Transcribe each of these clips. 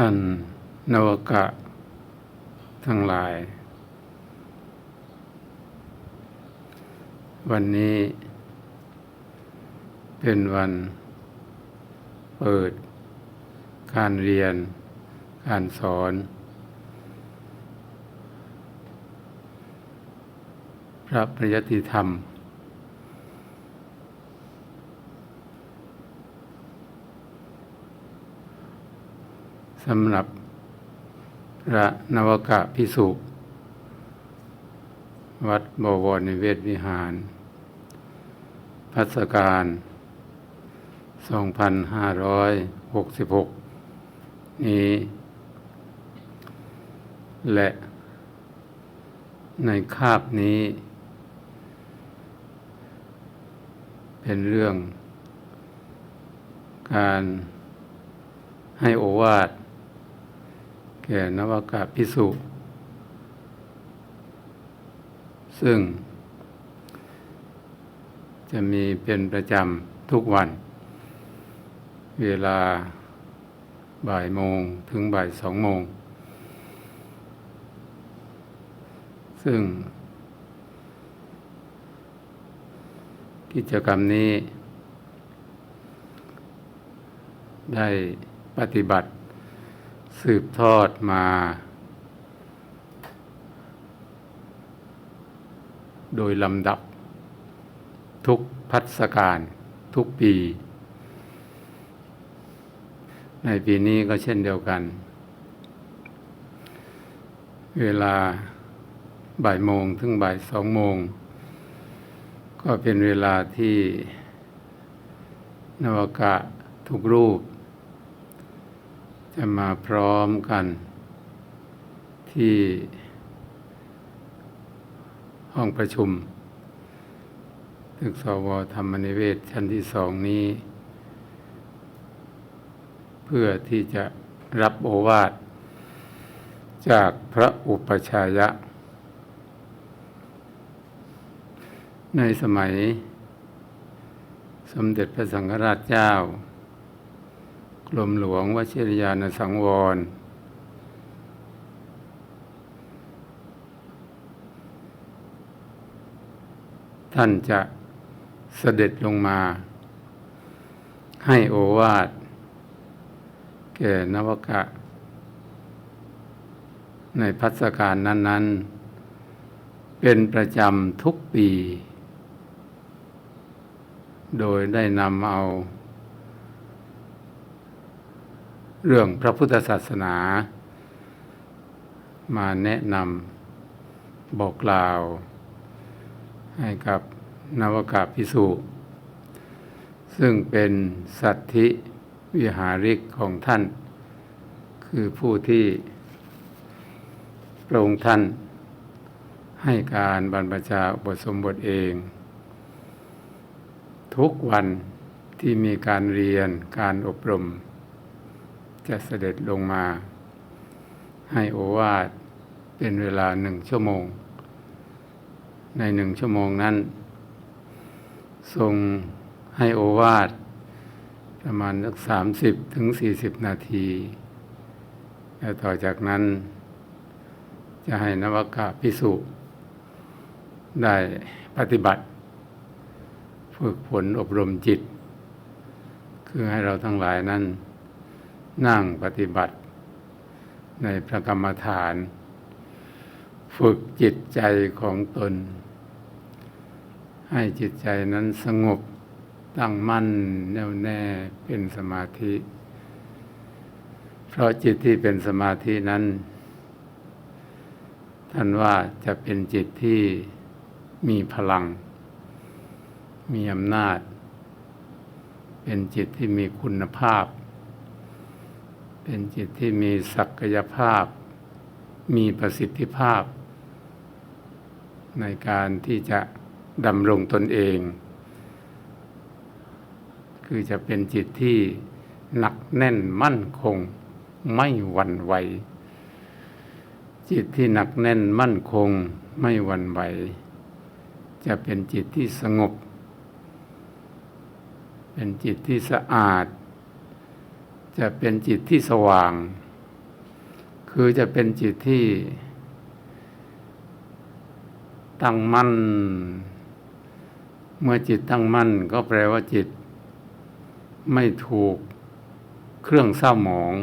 ท่านนวกะ ทั้งหลาย วันนี้เป็นวันเปิด การเรียน การสอน พระปริยติธรรม สำหรับพระนวกะพิสุวัดบวรนิเวศวิหาร พัสการ 2566 นี้ และในคาบนี้ เป็นเรื่องการให้โอวาท แก่นวากาพิสุซึ่ง จะมีเป็นประจำทุกวัน เวลาบ่ายโมงถึงบ่ายสองโมง ซึ่ง กิจกรรมนี้ ได้ปฏิบัติ สืบทอดมา โดยลำดับ ทุกพัฒการทุกปี ในปีนี้ก็เช่นเดียวกัน เวลาบ่ายโมงถึงบ่ายสองโมง ก็เป็นเวลาที่นวากะทุกรูป จะมาพร้อมกัน ที่ห้องประชุม ตึกสวธรรมนิเวศชั้นที่สองนี้ เพื่อที่จะรับโอวาท จากพระอุปชายะ ในสมัย สมเด็จพระสังฆราชเจ้า กรมหลวงวชิรยานสังวร ท่านจะเสด็จลงมา ให้โอวาทแก่นวกะ ในพัฒการนั้น ๆ เป็นประจำทุกปี โดยได้นำเอา เรื่องพระพุทธศาสนา มาแนะนำบอกกล่าว ให้กับนวกาพิสุซึ่งเป็นสัตธิวิหาริกของท่าน คือผู้ที่พระองค์ท่านให้การบรรพชาอุปสมบทเอง ทุกวันที่มีการเรียนการอบรม จะเสด็จลงมา ให้โอวาทเป็นเวลาหนึ่งชั่วโมง ในหนึ่งชั่วโมงนั้น ทรงให้โอวาทประมาณสักสามสิบถึงสี่สิบนาที แล้วต่อจากนั้น จะให้นวากาพิสุได้ปฏิบัติ ฝึกฝนอบรมจิต คือให้เราทั้งหลายนั้น นั่งปฏิบัติ ในพระกรรมฐาน ฝึกจิตใจของตน ให้จิตใจนั้นสงบตั้งมั่นแน่วแน่เป็นสมาธิ เพราะจิตที่เป็นสมาธินั้น ท่านว่าจะเป็นจิตที่มีพลัง มีอำนาจ เป็นจิตที่มีคุณภาพ เป็นจิตที่มีศักยภาพ มีประสิทธิภาพ ในการที่จะดำรงตนเอง คือจะเป็นจิตที่หนักแน่นมั่นคงไม่หวั่นไหว จิตที่หนักแน่นมั่นคงไม่หวั่นไหว จะเป็นจิตที่สงบ เป็นจิตที่สะอาด จะเป็นจิตที่สว่าง คือจะเป็นจิตที่ ตั้งมั่น เมื่อจิตตั้งมั่น ก็แปลว่าจิต ไม่ถูกเครื่องเศร้าหมอง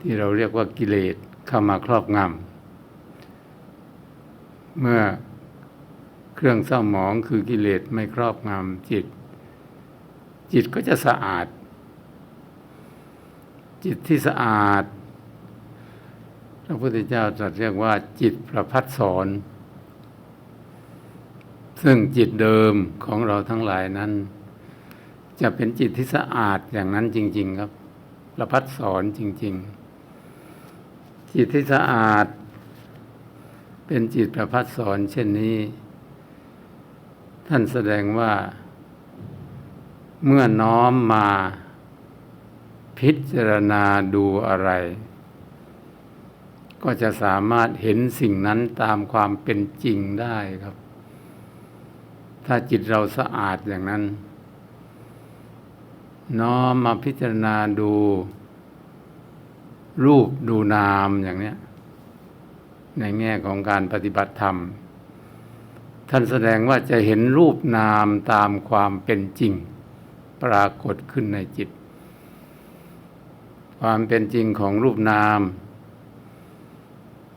ที่เราเรียกว่ากิเลสเข้ามาครอบงำ เมื่อเครื่องเศร้าหมองคือกิเลสไม่ครอบงำจิต จิตก็จะสะอาด จิตที่สะอาดพระพุทธเจ้าตรัสเรียกว่า จิตประพัดสอน ซึ่งจิตเดิมของเราทั้งหลายนั้น จะเป็นจิตที่สะอาดอย่างนั้นจริง ๆ ครับ ประพัดสอนจริง ๆ จิตที่สะอาด เป็นจิตประพัดสอนเช่นนี้ ท่านแสดงว่าเมื่อน้อมมา พิจารณาดูอะไร ก็จะสามารถเห็นสิ่งนั้นตามความเป็นจริงได้ครับ ถ้าจิตเราสะอาดอย่างนั้น น้อมมาพิจารณาดู รูปดูนามอย่างเนี้ย ในแง่ของการปฏิบัติธรรม ท่านแสดงว่าจะเห็นรูปนามตามความเป็นจริง ปรากฏขึ้นในจิต ความเป็นจริงของรูปนาม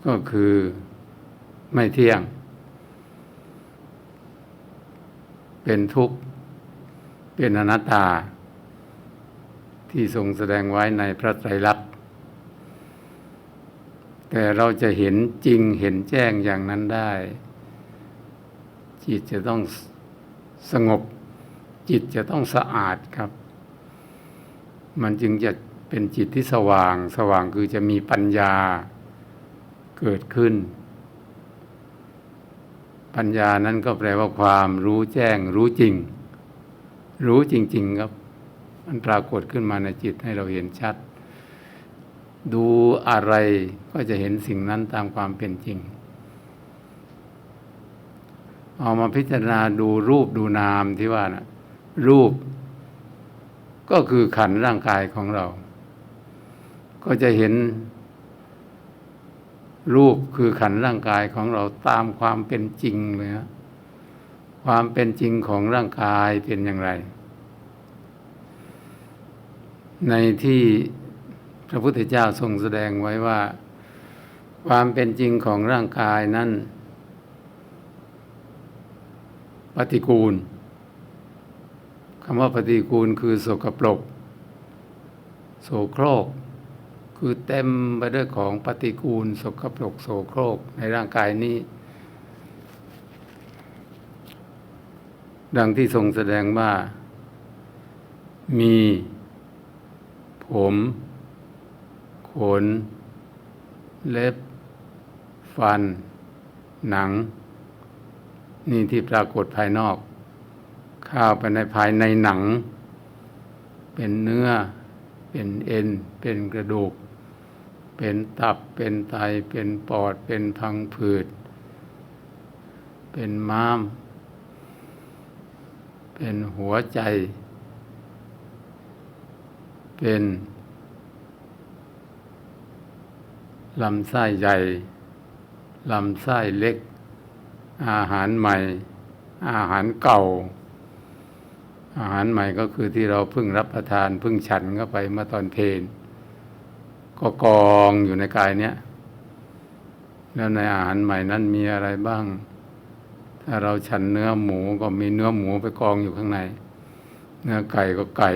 ก็คือไม่เที่ยง เป็นทุกข์ เป็นอนัตตา ที่ทรงแสดงไว้ในพระไตรลักษณ์แต่เราจะเห็นจริงเห็นแจ้งอย่างนั้นได้ จิตจะต้องสงบ จิตจะต้องสะอาดครับ มันจึงจะ เป็นจิตที่สว่าง สว่างคือจะมีปัญญาเกิดขึ้น ปัญญานั้นก็แปลว่าความรู้แจ้ง รู้จริง รู้จริง ๆ ครับ มันปรากฏขึ้นมาในจิตให้เราเห็นชัด ดูอะไรก็จะเห็นสิ่งนั้นตามความเป็นจริง เอามาพิจารณาดูรูปดูนามที่ว่านะรูปก็คือขันธ์ร่างกายของเรา ก็จะเห็น รูปคือขันร่างกายของเราตามความเป็นจริงเลยความเป็นจริงของร่างกายเป็นอย่างไร ในที่พระพุทธเจ้าทรงแสดงไว้ว่า ความเป็นจริงของร่างกายนั้นปฏิกูลคำว่าปฏิกูลคือโสกปรกโสโครก คือเต็มไปด้วยของปฏิกูลสกปรกโสโครกในร่างกายนี้ ดังที่ทรงแสดงว่า มี ผม ขน เล็บ ฟัน หนัง นี่ที่ปรากฏภายนอกเข้าไปในภายในหนัง เป็นเนื้อ เป็นเอ็น เป็นกระดูก เป็นตับเป็นไตเป็นปอดเป็นพังผืด เป็นม้าม เป็นหัวใจ เป็นลำไส้ใหญ่ ลำไส้เล็ก อาหารใหม่ อาหารเก่า อาหารใหม่ก็คือที่เราเพิ่งรับประทานเพิ่งฉันเข้าไปเมื่อตอนเพลน ก็กองอยู่ในกายเนี้ยแล้วในอาหารใหม่นั้นมีอะไรบ้าง ถ้าเราฉันเนื้อหมูก็มีเนื้อหมูไปกองอยู่ข้างใน เนื้อไก่ก็ไก่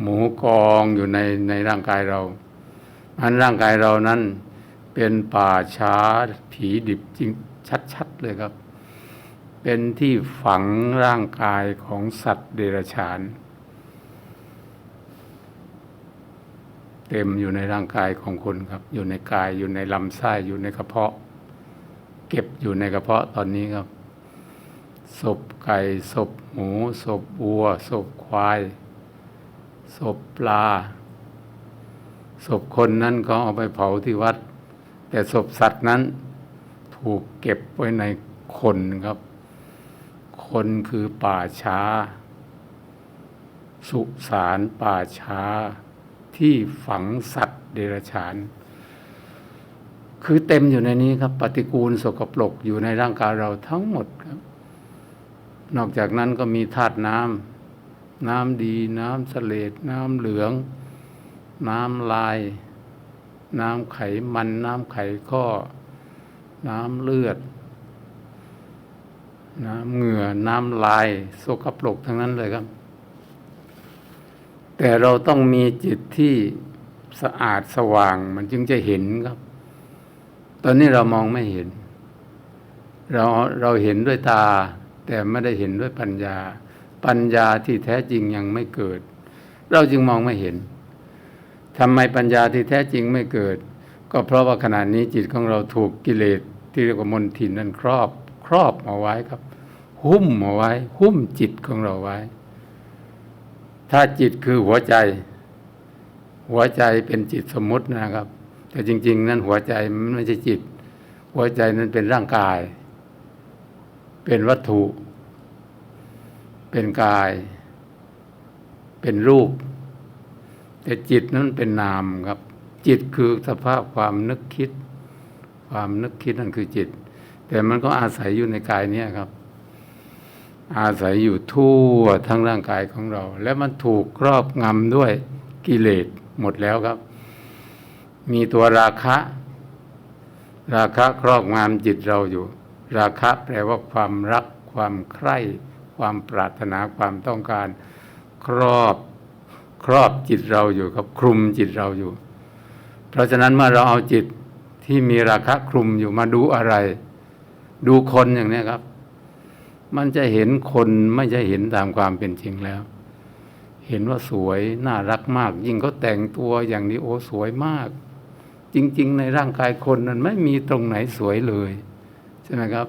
หมูกองอยู่ในในร่างกายเราอันร่างกายเรานั้นเป็นป่าช้าผีดิบจริงชัดๆเลยครับ เป็นที่ฝังร่างกายของสัตว์เดรัจฉาน เต็มอยู่ในร่างกายของคนครับ อยู่ในกายอยู่ในลำไส้อยู่ในกระเพาะ เก็บอยู่ในกระเพาะตอนนี้ครับศพไก่ศพหมูศพวัวศพควายศพปลาศพคนนั้นก็เอาไปเผาที่วัด แต่ศพสัตว์นั้น ถูกเก็บไว้ในคนครับ คนคือป่าช้า สุสานป่าช้า ที่ฝังสัตว์เดรัจฉาน คือเต็มอยู่ในนี้ครับ ปฏิกูลสกปรกอยู่ในร่างกายเราทั้งหมดครับ นอกจากนั้นก็มีธาตุน้ำน้ำดีน้ำเสลดน้ำเหลือง น้ำลาย น้ำไขมัน น้ำไขข้อ น้ำเลือด น้ำเหงื่อ น้ำลาย สกปรกทั้งนั้นเลยครับ แต่เราต้องมีจิตที่สะอาดสว่างมันจึงจะเห็นครับ ตอนนี้เรามองไม่เห็น เราเราเห็นด้วยตา แต่ไม่ได้เห็นด้วยปัญญา ปัญญาที่แท้จริงยังไม่เกิด เราจึงมองไม่เห็นทำไมปัญญาที่แท้จริงไม่เกิด ก็เพราะว่าขณะนี้จิตของเราถูกกิเลสที่เรียกว่ามนทินนั้นครอบ ครอบเอาไว้ครับ หุ้มเอาไว้ หุ้มจิตของเราไว้ ถ้าจิตคือหัวใจ หัวใจเป็นจิตสมมุตินะครับ แต่จริง ๆ นั้นหัวใจมันไม่ใช่จิต หัวใจนั้นเป็นร่างกาย เป็นวัตถุ เป็นกาย เป็นรูป แต่จิตนั้นเป็นนามครับ จิตคือสภาพความนึกคิด ความนึกคิดนั่นคือจิต แต่มันก็อาศัยอยู่ในกายเนี้ยครับ อาศัยอยู่ทั่วทั้งร่างกายของเรา และมันถูกครอบงำด้วยกิเลสหมดแล้วครับ มีตัวราคะ ราคะครอบงำจิตเราอยู่ ราคะแปลว่าความรัก ความใคร่ ความปรารถนาความต้องการครอบครอบจิตเราอยู่ครับคลุมจิตเราอยู่ เพราะฉะนั้นเมื่อเราเอาจิตที่มีราคะคลุมอยู่มาดูอะไร ดูคนอย่างนี้ครับ มันจะเห็นคนไม่ใช่เห็นตามความเป็นจริงแล้ว เห็นว่าสวยน่ารักมาก ยิ่งเขาแต่งตัวอย่างนี้โอ้สวยมาก จริง ๆ ในร่างกายคนนั้นไม่มีตรงไหนสวยเลยใช่ไหมครับ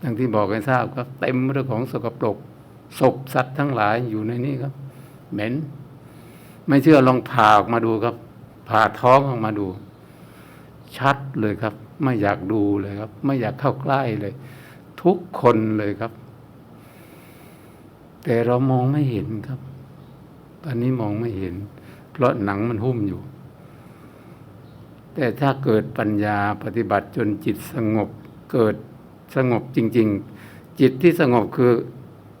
อย่างที่บอกให้ทราบครับเต็มเรื่องของสกปรกศพสัตว์ทั้งหลายอยู่ในนี้ครับ เหม็น ไม่เชื่อลองผ่าออกมาดูครับ ผ่าท้องออกมาดู ชัดเลยครับ ไม่อยากดูเลยครับ ไม่อยากเข้าใกล้เลย ทุกคนเลยครับ แต่เรามองไม่เห็นครับ ตอนนี้มองไม่เห็น เพราะหนังมันหุ้มอยู่ แต่ถ้าเกิดปัญญาปฏิบัติจนจิตสงบเกิดสงบจริง ๆ จิตที่สงบคือ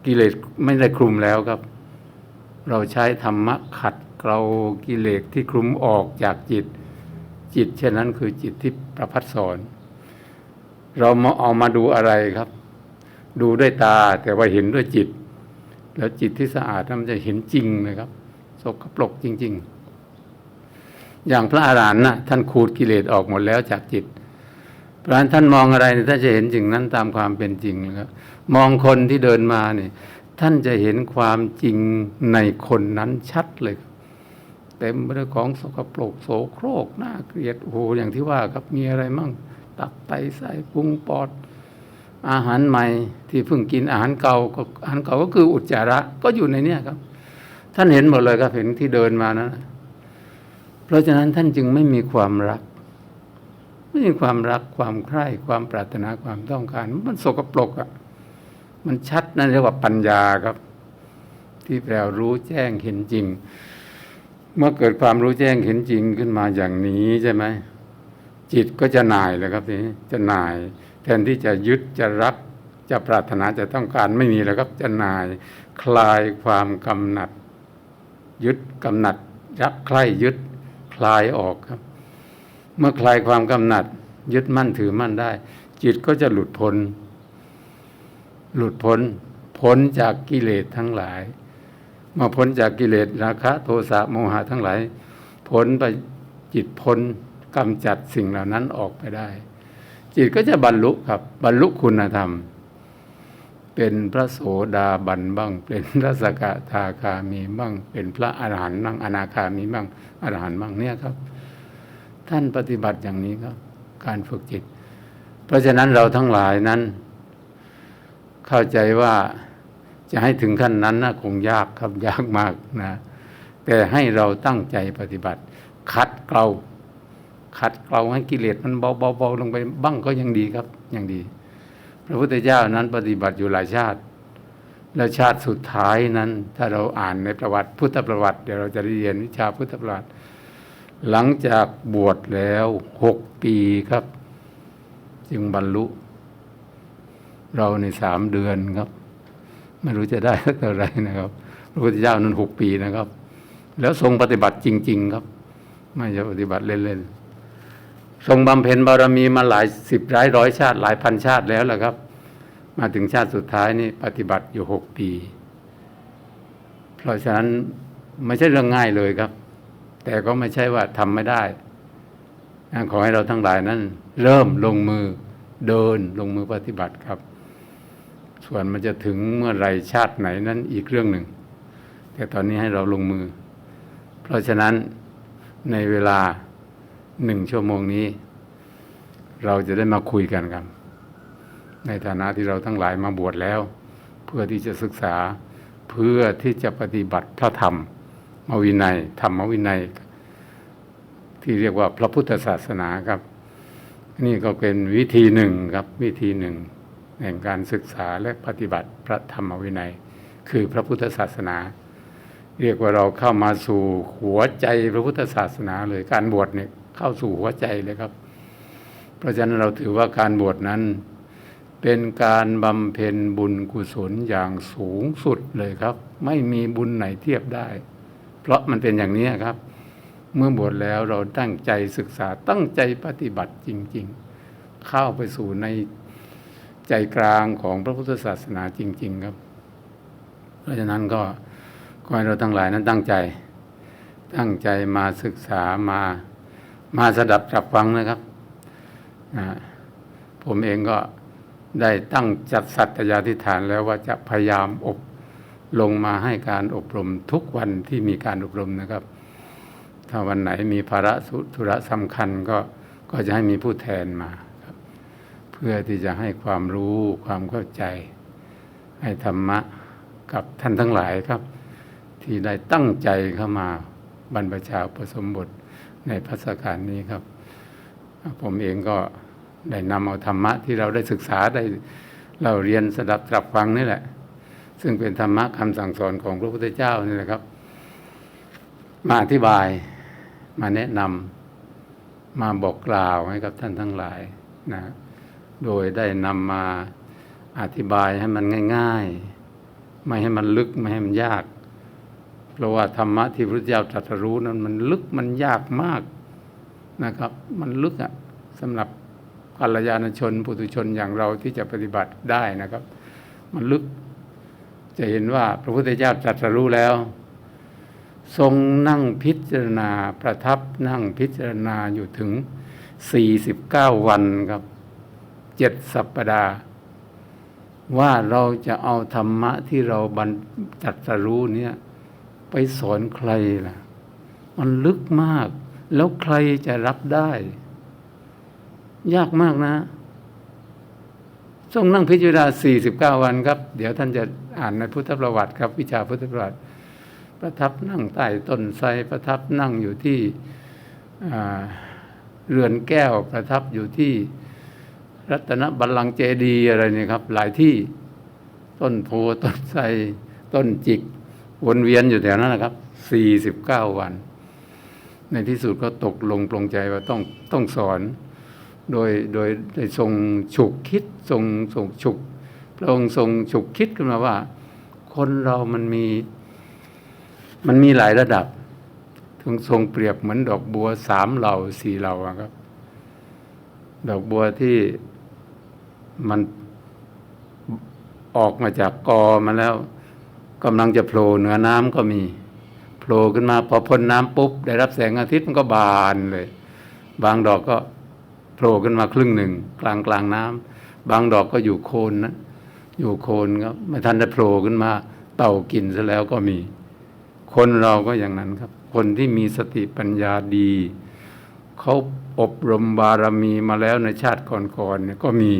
กิเลสไม่ได้คลุมแล้วครับ เราใช้ธรรมะขัดเกลากิเลสที่คลุมออกจากจิต จิตเช่นนั้นคือจิตที่ประพัดสอน เรามาเอามาดูอะไรครับ ดูด้วยตาแต่ว่าเห็นด้วยจิต แล้วจิตที่สะอาดนั้นมันจะเห็นจริงเลยครับ สกปรกจริง ๆ อย่างพระอาหารหันต์นะท่านขูดกิเลสออกหมดแล้วจากจิตเพราะฉะนั้นท่านมองอะไรท่านจะเห็นสิ่งนั้นตามความเป็นจริงนะครับมองคนที่เดินมาเนี่ยท่านจะเห็นความจริงในคนนั้นชัดเลยเต็มไปด้วยของสกปรกโสโครกน่าเกลียดโอ้โหอย่างที่ว่าครับมีอะไรมั่ง ตับไตไส้พุงปอด อาหารใหม่ที่เพิ่งกินอาหารเก่าก็อาหารเก่าก็คืออุจจาระก็อยู่ในเนี้ยครับ ท่านเห็นหมดเลยครับเห็นที่เดินมานะ เพราะฉะนั้นท่านจึงไม่มีความรัก ไม่มีความรักความใคร่ความปรารถนาความต้องการ มันสกปรกอะ่ะมันชัดนั่นเรียกว่าปัญญาครับ ที่แปลรู้แจ้งเห็นจริง เมื่อเกิดความรู้แจ้งเห็นจริงขึ้นมาอย่างนี้ใช่ไหม จิตก็จะหน่ายเลยครับทีนี้จะหน่าย แทนที่จะยึดจะรักจะปรารถนาจะต้องการไม่มีแล้วครับจะหน่ายคลายความกำหนัด ยึดกำหนัดรักใคร่ยึดคลายออกครับ เมื่อคลายความกำหนัด ยึดมั่นถือมั่นได้ จิตก็จะหลุดพ้น หลุดพ้นพ้นจากกิเลสทั้งหลายเมื่อพ้นจากกิเลสราคะ โทสะโมหะทั้งหลายพ้นไปจิตพ้น กำจัดสิ่งเหล่านั้นออกไปได้ จิตก็จะบรรลุครับ บรรลุคุณธรรม เป็นพระโสดาบันบ้าง เป็นพระสกทาคามีบ้าง เป็นพระอรหันต์บ้างอนาคามีบ้างอรหันต์บ้างเนี่ยครับ ท่านปฏิบัติอย่างนี้ครับ การฝึกจิต เพราะฉะนั้นเราทั้งหลายนั้น เข้าใจว่าจะให้ถึงขั้นนั้นนะคงยากครับยากมากนะ แต่ให้เราตั้งใจปฏิบัติ คัดเกลา ขัดเกลาให้กิเลสมันเบาๆลงไปบ้างก็ยังดีครับยังดี พระพุทธเจ้านั้นปฏิบัติอยู่หลายชาติ แล้วชาติสุดท้ายนั้น ถ้าเราอ่านในประวัติพุทธประวัติเดี๋ยวเราจะได้เรียนวิชาพุทธประวัติ หลังจากบวชแล้วหกปีครับ จึงบรรลุ เราในสามเดือนครับ ไม่รู้จะได้สักเท่าไหรนะครับ พระพุทธเจ้านั้นหกปีนะครับ แล้วทรงปฏิบัติจริง ๆ ครับ ไม่ใช่ปฏิบัติเล่นๆ ทรงบำเพ็ญบารมีมาหลายสิบหลายร้อยชาติหลายพันชาติแล้วแหละครับ มาถึงชาติสุดท้ายนี่ปฏิบัติอยู่หกปี เพราะฉะนั้นไม่ใช่เรื่องง่ายเลยครับ แต่ก็ไม่ใช่ว่าทำไม่ได้ขอให้เราทั้งหลายนั้น เริ่มลงมือเดินลงมือปฏิบัติครับ ส่วนมันจะถึงเมื่อไรชาติไหนนั้นอีกเรื่องหนึ่ง แต่ตอนนี้ให้เราลงมือ เพราะฉะนั้นในเวลา หนึ่งชั่วโมงนี้ เราจะได้มาคุยกันครับในฐานะที่เราทั้งหลายมาบวชแล้ว เพื่อที่จะศึกษาเพื่อที่จะปฏิบัติพระธรรมมวินัยธรรมวินัย ที่เรียกว่าพระพุทธศาสนาครับ นี่ก็เป็นวิธีหนึ่งครับวิธีหนึ่งแห่งการศึกษาและปฏิบัติพระธรรมวินัย คือพระพุทธศาสนา เรียกว่าเราเข้ามาสู่หัวใจพระพุทธศาสนาเลยการบวชเนี่ย เข้าสู่หัวใจเลยครับ เพราะฉะนั้นเราถือว่าการบวชนั้น เป็นการบำเพ็ญบุญกุศลอย่างสูงสุดเลยครับ ไม่มีบุญไหนเทียบได้ เพราะมันเป็นอย่างนี้ครับ เมื่อบวชแล้วเราตั้งใจศึกษาตั้งใจปฏิบัติจริง ๆ เข้าไปสู่ในใจกลางของพระพุทธศาสนาจริง ๆ ครับ เพราะฉะนั้นก็ขอให้เราทั้งหลายนั้นตั้งใจ ตั้งใจมาศึกษามา มาสดับจับฟังนะครับผมเองก็ได้ตั้งจัดสัตยาธิฐานแล้วว่าจะพยายามอบลงมาให้การอบรมทุกวันที่มีการอบรมนะครับ ถ้าวันไหนมีภาระสุธุระสำคัญก็ก็จะให้มีผู้แทนมาครับ เพื่อที่จะให้ความรู้ความเข้าใจ ให้ธรรมะกับท่านทั้งหลายครับ ที่ได้ตั้งใจเข้ามาบรรพชาอุปสมบท ในพัสการนี้ครับ ผมเองก็ได้นำเอาธรรมะที่เราได้ศึกษาได้เราเรียนสดับตรับฟังนี่แหละ ซึ่งเป็นธรรมะคำสั่งสอนของพระพุทธเจ้านี่แหละครับ มาอธิบายมาแนะนำมาบอกกล่าวให้กับท่านทั้งหลายนะโดยได้นำมาอธิบายให้มันง่าย ๆ ไม่ให้มันลึกไม่ให้มันยาก ราะว่าธรรมะที่พระเจ้าตรัสรู้นั้นมันลึกมันยากมากนะครับ มันลึกอะสำหรับกัลยาณชนปุถุชนอย่างเราที่จะปฏิบัติได้นะครับ มันลึก จะเห็นว่าพระพุทธเจ้าตรัสรู้แล้ว ทรงนั่งพิจารณาประทับนั่งพิจารณาอยู่ถึง 49 วันครับเจ็ดสัปปดาห์ว่าเราจะเอาธรรมะที่เราบรรจัดสรู้เนี่ย ไปสอนใครล่ะ มันลึกมาก แล้วใครจะรับได้ ยากมากนะทรงนั่งพิจารณา49 วันครับ เดี๋ยวท่านจะอ่านในพุทธประวัติครับ วิชาพุทธประวัติ ประทับนั่งใต้ต้นไทรประทับนั่งอยู่ที่เรือนแก้วประทับอยู่ที่รัตนบัลลังก์เจดีย์อะไรเนี่ยครับ หลายที่ต้นโพต้นไทรต้นจิก วนเวียนอยู่แถวนั้นนะครับสี่สิบเก้าวัน ในที่สุดก็ตกลงปลงใจว่าต้องต้องสอน โดยโดยได้ทรงฉุกคิดทรงทรงฉุกพระองค์ทรงฉุกคิดขึ้นมาว่า คนเรามันมี มันมีหลายระดับทรงทรงเปรียบเหมือนดอกบัวสามเหล่าสี่เหล่าครับ ดอกบัวที่มันออกมาจากกอมาแล้ว กำลังจะโผล่เหนือน้ำก็มีโผล่ขึ้นมาพอพ้นน้ำปุ๊บ ได้รับแสงอาทิตย์มันก็บานเลย บางดอกก็โผล่ขึ้นมาครึ่งหนึ่ง กลางกลางน้ำบางดอกก็อยู่โคนนะอยู่โคนครับไม่ทันได้โผล่ขึ้นมา เต่ากินซะแล้วก็มี คนเราก็อย่างนั้นครับ คนที่มีสติปัญญาดีเขาอบรมบารมีมาแล้วในชาติก่อนๆเนี่ยก็มี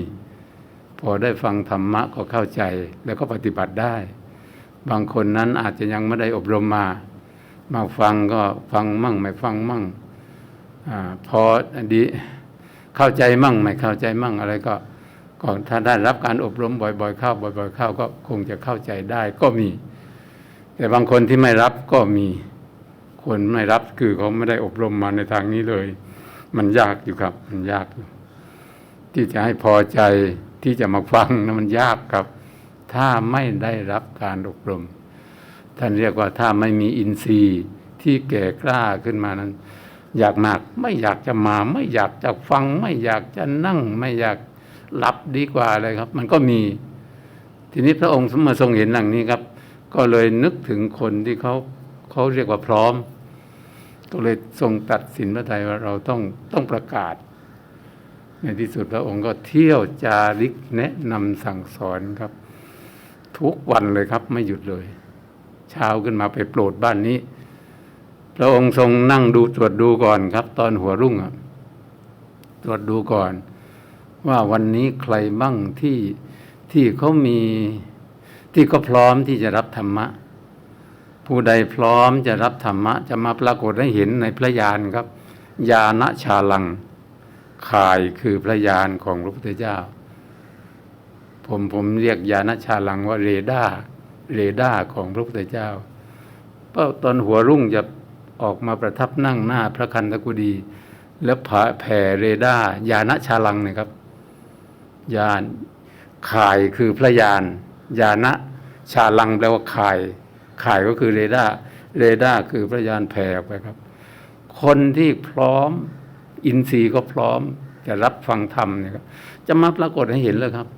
พอได้ฟังธรรมะก็เข้าใจแล้วก็ปฏิบัติได้ บางคนนั้นอาจจะยังไม่ได้อบรมมา มาฟังก็ฟังมั่งไม่ฟังมั่งอพอดีเข้าใจมั่งไม่เข้าใจมั่งอะไรก็ก็ถ้าได้รับการอบรมบ่อย ๆ เข้า บ่อย ๆ เข้าก็คงจะเข้าใจได้ก็มี แต่บางคนที่ไม่รับก็มี คนไม่รับคือเขาไม่ได้อบรมมาในทางนี้เลย มันยากอยู่ครับ มันยากอยู่ที่จะให้พอใจที่จะมาฟังนะมันยากครับ ถ้าไม่ได้รับการอบรม ท่านเรียกว่าถ้าไม่มีอินทรีย์ที่แก่กล้าขึ้นมานั้น อยากมากไม่อยากจะมา ไม่อยากจะฟัง ไม่อยากจะนั่ง ไม่อยากหลับดีกว่าเลยครับ มันก็มี ทีนี้พระองค์สมมาทรงเห็นดังนี้ครับ ก็เลยนึกถึงคนที่เขาเขาเรียกว่าพร้อม ก็เลยทรงตัดสินพระทัยว่าเราต้องต้องประกาศ ในที่สุดพระองค์ก็เที่ยวจาริกแนะนำสั่งสอนครับ ทุกวันเลยครับ ไม่หยุดเลย เช้าขึ้นมาไปโปรดบ้านนี้พระองค์ทรงนั่งดูตรวจดูก่อนครับ ตอนหัวรุ่งอะตรวจดูก่อน ว่าวันนี้ใครบ้างที่ที่เขามีที่เขาพร้อมที่จะรับธรรมะ ผู้ใดพร้อมจะรับธรรมะ จะมาปรากฏให้เห็นในพระญาณครับญาณชาลังข่ายคือพระญาณของพระพุทธเจ้า ผมผมเรียกญาณชาลังว่าเรดาร์เรดาร์ของพระพุทธเจ้าเพราะตอนหัวรุ่งจะออกมาประทับนั่งหน้าพระคันธกุฎีแล้วแผ่เรดาร์ญาณชาลังเนี่ยครับญาณข่ายคือพระญาณญาณชาลังแปลว่าข่ายข่ายก็คือเรดาร์เรดาร์คือพระญาณแผ่ออกไปครับ คนที่พร้อมอินทรีย์ก็พร้อมจะรับฟังธรรมเนี่ยครับจะมาปรากฏให้เห็นเลยครับ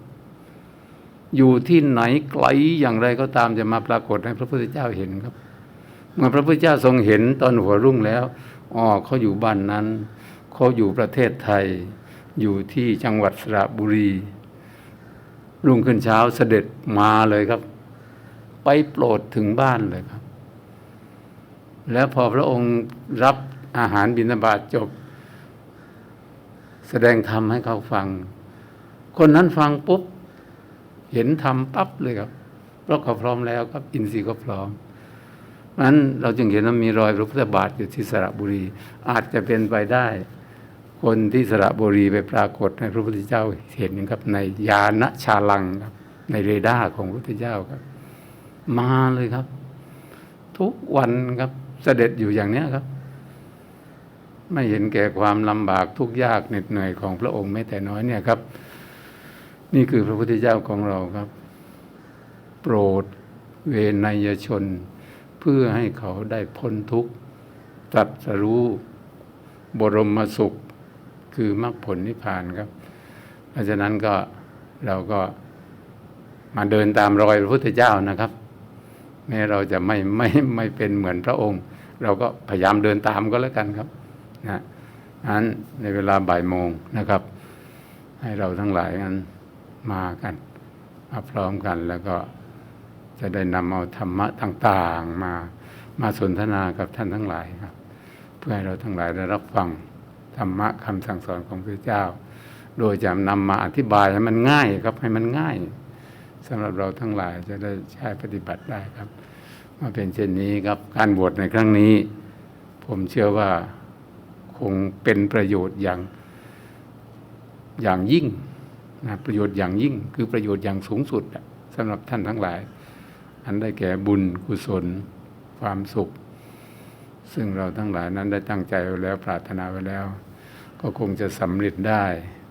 อยู่ที่ไหนไกลอย่างไรก็ตามจะมาปรากฏให้พระพุทธเจ้าเห็นครับ เมื่อพระพุทธเจ้าทรงเห็นตอนหัวรุ่งแล้วอ๋อเขาอยู่บ้านนั้นเขาอยู่ประเทศไทย อยู่ที่จังหวัดสระบุรี รุ่งขึ้นเช้าเสด็จมาเลยครับ ไปโปรดถึงบ้านเลยครับ แล้วพอพระองค์รับอาหารบิณฑบาตจบ แสดงธรรมให้เขาฟัง คนนั้นฟังปุ๊บ เห็นธรรมปั๊บเลยครับเพราะเขาพร้อมแล้วครับ อินทรีย์ก็พร้อมนั้นเราจึงเห็นว่ามีรอยพระพุทธบาทอยู่ที่สระบุรี อาจจะเป็นไปได้ คนที่สระบุรีไปปรากฏให้พระพุทธเจ้าเห็นครับในญาณชาลังครับในเรดาร์ของพระพุทธเจ้าครับ มาเลยครับ ทุกวันครับเสด็จอยู่อย่างเนี้ยครับ ไม่เห็นแก่ความลำบากทุกยากเหน็ดเหนื่อยของพระองค์แม้แต่น้อยเนี่ยครับ นี่คือพระพุทธเจ้าของเราครับ โปรดเวนยชน เพื่อให้เขาได้พ้นทุกข์ตรัสรู้บรมสุขคือมรรคผลนิพพานครับ เพราะฉะนั้นก็เราก็มาเดินตามรอยพระพุทธเจ้านะครับ แม้เราจะไม่ไม่ไม่เป็นเหมือนพระองค์ เราก็พยายามเดินตามก็แล้วกันครับนะนั้นในเวลาบ่ายโมงนะครับ ให้เราทั้งหลายนั้น มากันมาพร้อมกันแล้วก็จะได้นำเอาธรรมะต่าง ๆ มามาสนทนากับท่านทั้งหลายครับ เพื่อให้เราทั้งหลายได้รับฟังธรรมะคำสั่งสอนของพระเจ้า โดยจะนำมาอธิบายให้มันง่ายครับให้มันง่ายสำหรับเราทั้งหลายจะได้ใช้ปฏิบัติได้ครับ มาเป็นเช่นนี้ครับการบวชในครั้งนี้ ผมเชื่อว่าคงเป็นประโยชน์อย่างอย่างยิ่ง นะประโยชน์อย่างยิ่งคือประโยชน์อย่างสูงสุดสำหรับท่านทั้งหลาย อันได้แก่บุญกุศล ความสุข ซึ่งเราทั้งหลายนั้นได้ตั้งใจไว้แล้วปรารถนาไว้แล้ว ก็คงจะสำเร็จได้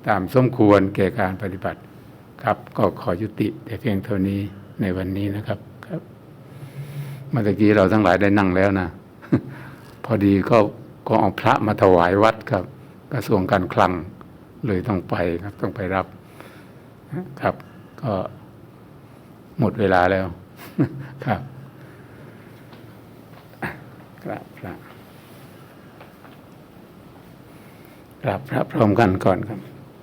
ตามสมควรแก่การปฏิบัติครับก็ขอยุติแต่เพียงเท่านี้ในวันนี้นะครับครับเมื่อกี้เราทั้งหลายได้นั่งแล้วนะ พอดีก็ก็เอาพระมาถวายวัดครับ กระทรวงการคลังเลยต้องไปครับต้องไปรับ ครับ ก็หมดเวลาแล้ว ครับกราบพระกราบพระพร้อมกันก่อนครับ